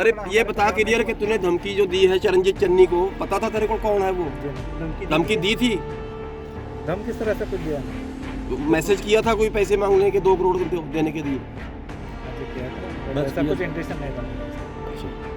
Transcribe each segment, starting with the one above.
अरे ये बता के दिया कि तूने धमकी जो दी है चरणजीत चन्नी को पता था तेरे को कौन है वो? धमकी दी थी। धमकी किस तरह से कुछ दिया? मैसेज किया था कोई पैसे मांगने के दो करोड़ देने के लिए। अच्छा,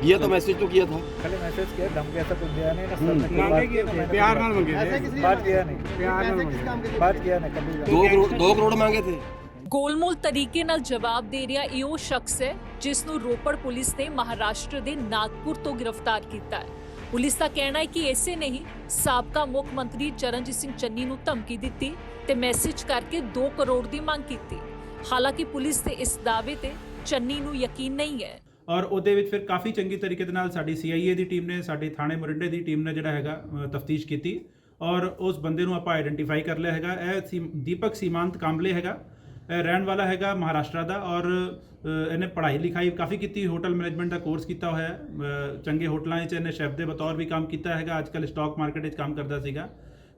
किया तो मैसेज तो किया था। खाली मैसेज किया धमकी ऐसा कुछ दिया नहीं हम्म। प्यार ना मांगे बात किया नहीं। प्यार ना मांगे बात किया नहीं। कभी दो करोड़ दो करोड़ मांगे थे। ਗੋਲਮੋਲ ਤਰੀਕੇ ਨਾਲ ਜਵਾਬ ਦੇ ਰਿਹਾ ਇਹ ਉਹ ਸ਼ਖਸ ਹੈ ਜਿਸ ਨੂੰ ਰੋਪੜ ਪੁਲਿਸ ਨੇ ਮਹਾਰਾਸ਼ਟਰ ਦੇ ਨਾਗਪੁਰ ਤੋਂ ਗ੍ਰਿਫਤਾਰ ਕੀਤਾ ਹੈ। ਪੁਲਿਸ ਦਾ ਕਹਿਣਾ ਹੈ ਕਿ ਇਸੇ ਨੇ ਸਾਬਕਾ ਮੁੱਖ ਮੰਤਰੀ ਚਰਨਜੀਤ ਸਿੰਘ ਚੰਨੀ ਨੂੰ ਧਮਕੀ ਦਿੱਤੀ ਤੇ ਮੈਸੇਜ ਕਰਕੇ 2 ਕਰੋੜ ਦੀ ਮੰਗ ਕੀਤੀ। ਹਾਲਾਂਕਿ ਪੁਲਿਸ ਦੇ ਇਸ ਦਾਅਵੇ ਤੇ ਚੰਨੀ ਨੂੰ ਯਕੀਨ ਨਹੀਂ ਹੈ। ਔਰ ਉਹਦੇ ਵਿੱਚ ਫਿਰ ਕਾਫੀ ਚੰਗੀ ਤਰੀਕੇ ਦੇ ਨਾਲ ਸਾਡੀ CIA ਦੀ ਟੀਮ ਨੇ, ਸਾਡੀ ਥਾਣੇ ਮੋਰਿੰਡੇ ਦੀ ਟੀਮ ਨੇ ਜਿਹੜਾ ਹੈਗਾ ਤਫਤੀਸ਼ ਕੀਤੀ ਔਰ ਉਸ ਬੰਦੇ ਨੂੰ ਆਪਾਂ ਆਇਡੈਂਟੀਫਾਈ ਕਰ ਲਿਆ ਹੈਗਾ। ਇਹ ਦੀਪਕ ਸੀਮਾਂਤ ਕਾਂਬਲੇ ਹੈਗਾ ਰਹਿਣ ਵਾਲਾ ਹੈਗਾ ਮਹਾਰਾਸ਼ਟਰ ਦਾ ਔਰ ਇਹਨੇ ਪੜ੍ਹਾਈ ਲਿਖਾਈ ਕਾਫੀ ਕੀਤੀ, ਹੋਟਲ ਮੈਨੇਜਮੈਂਟ ਦਾ ਕੋਰਸ ਕੀਤਾ ਹੋਇਆ ਹੈ ਚੰਗੇ ਹੋਟਲਾਂ 'ਚ ਇਹਨੇ ਸ਼ੈਫ ਦੇ ਬਤੌਰ ਵੀ ਕੰਮ ਕੀਤਾ ਹੈਗਾ ਅੱਜ ਕੱਲ੍ਹ ਸਟਾਕ ਮਾਰਕੀਟ 'ਚ ਕੰਮ ਕਰਦਾ ਸੀਗਾ।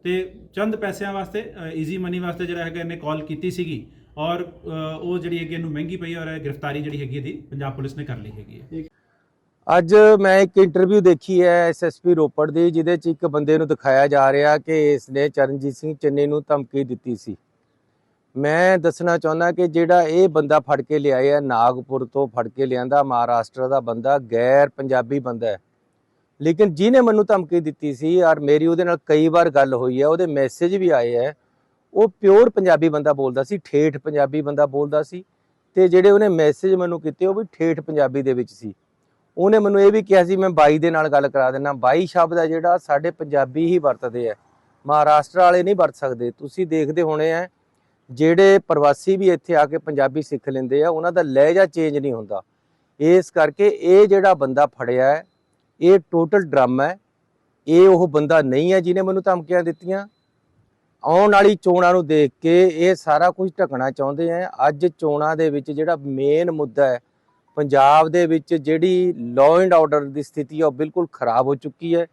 ਤੇ ਚੰਦ ਪੈਸਿਆਂ ਵਾਸਤੇ ਈਜ਼ੀ ਮਨੀ ਵਾਸਤੇ ਜਿਹੜਾ ਹੈਗਾ ਇਹਨੇ ਕਾਲ ਕੀਤੀ ਸੀਗੀ ਔਰ ਉਹ ਜਿਹੜੀ ਹੈਗੀ ਇਹਨੂੰ ਮਹਿੰਗੀ ਪਈ ਔਰ ਇਹ ਗ੍ਰਿਫਤਾਰੀ ਜਿਹੜੀ ਹੈਗੀ ਇਹਦੀ ਪੰਜਾਬ ਪੁਲਿਸ ਨੇ ਕਰ ਲਈ ਹੈਗੀ ਹੈ। ਅੱਜ ਮੈਂ ਇੱਕ ਇੰਟਰਵਿਊ ਦੇਖੀ ਹੈ ਐਸਐਸਪੀ ਰੋਪੜ ਦੀ, ਜਿਹਦੇ ਚ ਇੱਕ ਬੰਦੇ ਨੂੰ ਦਿਖਾਇਆ ਜਾ ਰਿਹਾ ਕਿ ਇਸ ਨੇ ਚਰਨਜੀਤ ਸਿੰਘ ਚੰਨੀ ਨੂੰ ਧਮਕੀ ਦਿੱਤੀ ਸੀ। ਮੈਂ ਦੱਸਣਾ ਚਾਹੁੰਦਾ ਕਿ ਜਿਹੜਾ ਇਹ ਬੰਦਾ ਫੜ ਕੇ ਲਿਆਇਆ ਨਾਗਪੁਰ ਤੋਂ ਫੜ ਕੇ ਲਿਆਂਦਾ, ਮਹਾਰਾਸ਼ਟਰ ਦਾ ਬੰਦਾ, ਗੈਰ ਪੰਜਾਬੀ ਬੰਦਾ ਹੈ। ਲੇਕਿਨ ਜਿਹਨੇ ਮੈਨੂੰ ਧਮਕੀ ਦਿੱਤੀ ਸੀ, ਔਰ ਮੇਰੀ ਉਹਦੇ ਨਾਲ ਕਈ ਵਾਰ ਗੱਲ ਹੋਈ ਹੈ, ਉਹਦੇ ਮੈਸੇਜ ਵੀ ਆਏ ਹੈ, ਉਹ ਪਿਓਰ ਪੰਜਾਬੀ ਬੰਦਾ ਬੋਲਦਾ ਸੀ, ਠੇਠ ਪੰਜਾਬੀ ਬੰਦਾ ਬੋਲਦਾ ਸੀ, ਤੇ ਜਿਹੜੇ ਉਹਨੇ ਮੈਸੇਜ ਮੈਨੂੰ ਕੀਤੇ, ਉਹ ਵੀ ਠੇਠ ਪੰਜਾਬੀ ਦੇ ਵਿੱਚ ਸੀ। ਉਹਨੇ ਮੈਨੂੰ ਇਹ ਵੀ ਕਿਹਾ ਸੀ, ਮੈਂ ਬਾਈ ਦੇ ਨਾਲ ਗੱਲ ਕਰਾ ਦੇਣਾ ਬਾਈ ਸ਼ਬਦ ਹੈ ਜਿਹੜਾ, ਸਾਡੇ ਪੰਜਾਬੀ ਹੀ ਵਰਤਦੇ ਆ ਮਹਾਰਾਸ਼ਟਰ ਵਾਲੇ ਨਹੀਂ ਵਰਤ ਸਕਦੇ, ਤੁਸੀਂ ਦੇਖਦੇ ਹੋਣੇ ਆ ਜਿਹੜੇ ਪ੍ਰਵਾਸੀ ਵੀ ਇੱਥੇ ਆ ਕੇ ਪੰਜਾਬੀ ਸਿੱਖ ਲੈਂਦੇ ਆ, ਉਹਨਾਂ ਦਾ ਲਹਿਜਾ ਚੇਂਜ ਨਹੀਂ ਹੁੰਦਾ। ਇਸ ਕਰਕੇ ਇਹ ਜਿਹੜਾ ਬੰਦਾ ਫੜਿਆ ਹੈ, ਇਹ ਟੋਟਲ ਡਰਾਮਾ ਹੈ। ਇਹ ਉਹ ਬੰਦਾ ਨਹੀਂ ਹੈ ਜਿਹਨੇ ਮੈਨੂੰ ਧਮਕੀਆਂ ਦਿੱਤੀਆਂ। ਆਉਣ ਵਾਲੀ ਚੋਣਾਂ ਨੂੰ ਦੇਖ ਕੇ ਇਹ ਸਾਰਾ ਕੁਝ ਢਕਣਾ ਚਾਹੁੰਦੇ ਆ। ਅੱਜ ਚੋਣਾਂ ਦੇ ਵਿੱਚ ਜਿਹੜਾ ਮੇਨ ਮੁੱਦਾ ਹੈ, ਪੰਜਾਬ ਦੇ ਵਿੱਚ ਜਿਹੜੀ ਲਾਅ ਐਂਡ ਆਰਡਰ ਦੀ ਸਥਿਤੀ ਆ, ਉਹ ਬਿਲਕੁਲ ਖਰਾਬ ਹੋ ਚੁੱਕੀ ਹੈ।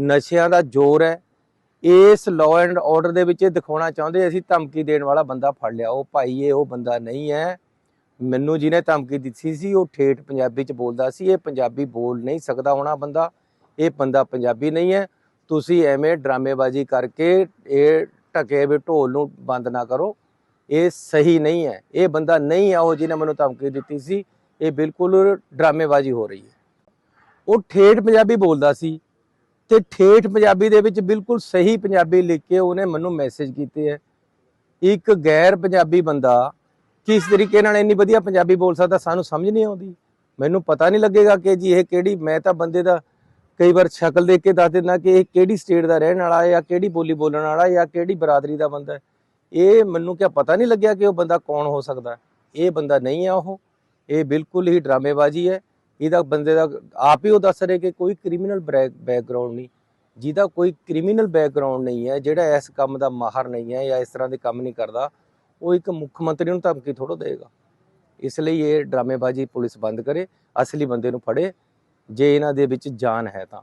ਨਸ਼ਿਆਂ ਦਾ ਜ਼ੋਰ ਹੈ। ਇਸ ਲਾਅ ਐਂਡ ਆਰਡਰ ਦੇ ਵਿੱਚ ਇਹ ਦਿਖਾਉਣਾ ਚਾਹੁੰਦੇ, ਅਸੀਂ ਧਮਕੀ ਦੇਣ ਵਾਲਾ ਬੰਦਾ ਫੜ ਲਿਆ। ਉਹ ਭਾਈ ਇਹ, ਉਹ ਬੰਦਾ ਨਹੀਂ ਹੈ। ਮੈਨੂੰ ਜਿਹਨੇ ਧਮਕੀ ਦਿੱਤੀ ਸੀ, ਉਹ ਠੇਠ ਪੰਜਾਬੀ ਚ ਬੋਲਦਾ ਸੀ। ਇਹ ਪੰਜਾਬੀ ਬੋਲ ਨਹੀਂ ਸਕਦਾ ਹੋਣਾ ਬੰਦਾ। ਇਹ ਬੰਦਾ ਪੰਜਾਬੀ ਨਹੀਂ ਹੈ। ਤੁਸੀਂ ਐਵੇਂ ਡਰਾਮੇਬਾਜ਼ੀ ਕਰਕੇ ਇਹ ਢਕੇ ਵੀ ਢੋਲ ਨੂੰ ਬੰਦ ਨਾ ਕਰੋ। ਇਹ ਸਹੀ ਨਹੀਂ ਹੈ। ਇਹ ਬੰਦਾ ਨਹੀਂ ਹੈ ਉਹ ਜਿਹਨੇ ਮੈਨੂੰ ਧਮਕੀ ਦਿੱਤੀ ਸੀ। ਇਹ ਬਿਲਕੁਲ ਡਰਾਮੇਬਾਜ਼ੀ ਹੋ ਰਹੀ ਹੈ। ਉਹ ਠੇਠ ਪੰਜਾਬੀ ਬੋਲਦਾ ਸੀ। ਤੇ ਠੇਠ ਪੰਜਾਬੀ ਦੇ ਵਿੱਚ ਬਿਲਕੁਲ ਸਹੀ ਪੰਜਾਬੀ ਲਿਖ ਕੇ ਉਹਨੇ ਮੈਨੂੰ ਮੈਸੇਜ ਕੀਤੇ ਹੈ। ਇੱਕ ਗੈਰ ਪੰਜਾਬੀ ਬੰਦਾ ਕਿਸ ਤਰੀਕੇ ਨਾਲ ਇੰਨੀ ਵਧੀਆ ਪੰਜਾਬੀ ਬੋਲ ਸਕਦਾ ਸਾਨੂੰ ਸਮਝ ਨਹੀਂ ਆਉਂਦੀ। ਮੈਨੂੰ ਪਤਾ ਨਹੀਂ ਲੱਗੇਗਾ ਕਿ ਜੀ ਇਹ ਕਿਹੜੀ, ਮੈਂ ਤਾਂ ਬੰਦੇ ਦਾ ਕਈ ਵਾਰ ਸ਼ਕਲ ਦੇਖ ਕੇ ਦੱਸ ਦਿੰਦਾ ਕਿ ਇਹ ਕਿਹੜੀ ਸਟੇਟ ਦਾ ਰਹਿਣ ਵਾਲਾ ਹੈ ਜਾਂ ਕਿਹੜੀ ਬੋਲੀ ਬੋਲਣ ਵਾਲਾ ਜਾਂ ਕਿਹੜੀ ਬਰਾਦਰੀ ਦਾ ਬੰਦਾ ਹੈ। ਇਹ ਮੈਨੂੰ ਕਿਆ ਪਤਾ ਨਹੀਂ ਲੱਗਿਆ ਕਿ ਉਹ ਬੰਦਾ ਕੌਣ ਹੋ ਸਕਦਾ। ਇਹ ਬੰਦਾ ਨਹੀਂ ਹੈ ਉਹ। ਇਹ ਬਿਲਕੁਲ ਹੀ ਡਰਾਮੇਬਾਜ਼ੀ ਹੈ। ਇਹਦਾ ਬੰਦੇ ਦਾ ਆਪ ਹੀ ਉਹ ਦੱਸ ਰਹੇ ਕਿ ਕੋਈ ਕ੍ਰਿਮੀਨਲ ਬੈਕਗ੍ਰਾਉਂਡ ਨਹੀਂ। ਜਿਹਦਾ ਕੋਈ ਕ੍ਰਿਮੀਨਲ ਬੈਕਗ੍ਰਾਉਂਡ ਨਹੀਂ ਹੈ, ਜਿਹੜਾ ਇਸ ਕੰਮ ਦਾ ਮਾਹਰ ਨਹੀਂ ਹੈ ਜਾਂ ਇਸ ਤਰ੍ਹਾਂ ਦੇ ਕੰਮ ਨਹੀਂ ਕਰਦਾ, ਉਹ ਇੱਕ ਮੁੱਖ ਮੰਤਰੀ ਨੂੰ ਧਮਕੀ ਥੋੜੋ ਦੇਗਾ ਇਸ ਲਈ ਇਹ ਡਰਾਮੇਬਾਜ਼ੀ ਪੁਲਿਸ ਬੰਦ ਕਰੇ, ਅਸਲੀ ਬੰਦੇ ਨੂੰ ਫੜੇ। ਜੇ ਇਹਨਾਂ ਦੇ ਵਿੱਚ ਜਾਨ ਹੈ ਤਾਂ।